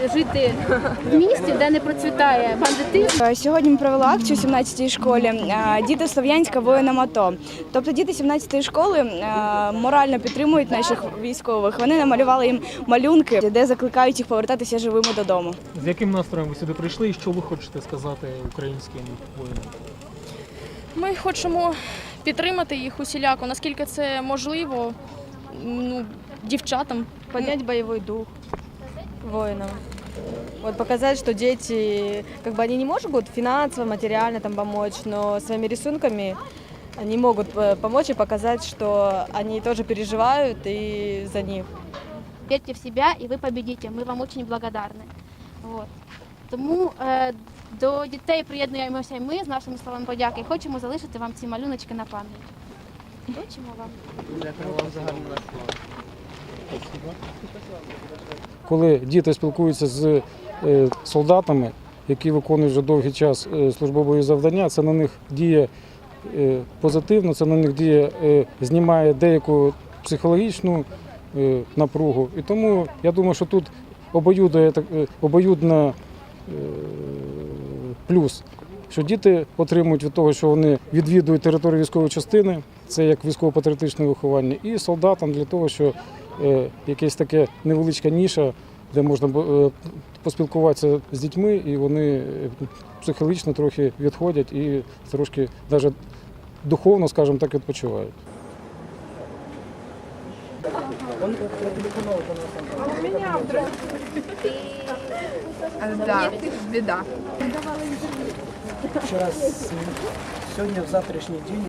жити в місті, де не процвітає бандитизм. Е, Сьогодні ми провели акцію у 17-й школі е, Діти Слов'янська воїнам АТО. Тобто діти 17-ї школи е, морально підтримують наших військових. Вони намалювали їм малюнки, де закликають їх повертатися живими додому. З яким настроєм ви сюди прийшли і що ви хочете сказати українським воїнам? Ми хочемо підтримати їх усіляко, наскільки це можливо, ну, дівчатам. поднять боевой дух воинам. Вот показать, что дети, как бы они не могут финансово, материально там помочь, но своими рисунками они могут э, помочь и показать, что они тоже переживают и за них. Вірте в себе і ви победите. Ми вам дуже благодарні. Вот. Тому е, до дітей приєднуємося і ми з нашими словами подяки і хочемо залишити вам ці малюночки на пам'ять. Хочемо вам. Коли діти спілкуються з е, солдатами, які виконують вже довгий час е, службової завдання, це на них діє е, позитивно, це на них діє, знімає деяку психологічну напругу. І тому я думаю, що тут е, плюс. Що діти отримують від того, що вони відвідують територію військової частини, це як військово-патріотичне виховання, і солдатам для того, що якесь таке невеличка ніша, де можна е, поспілкуватися з дітьми, і вони е, психологічно трохи відходять і трошки навіть духовно, скажімо так, відпочивають. Да, беда. Вчера, с- сегодня, в завтрашний день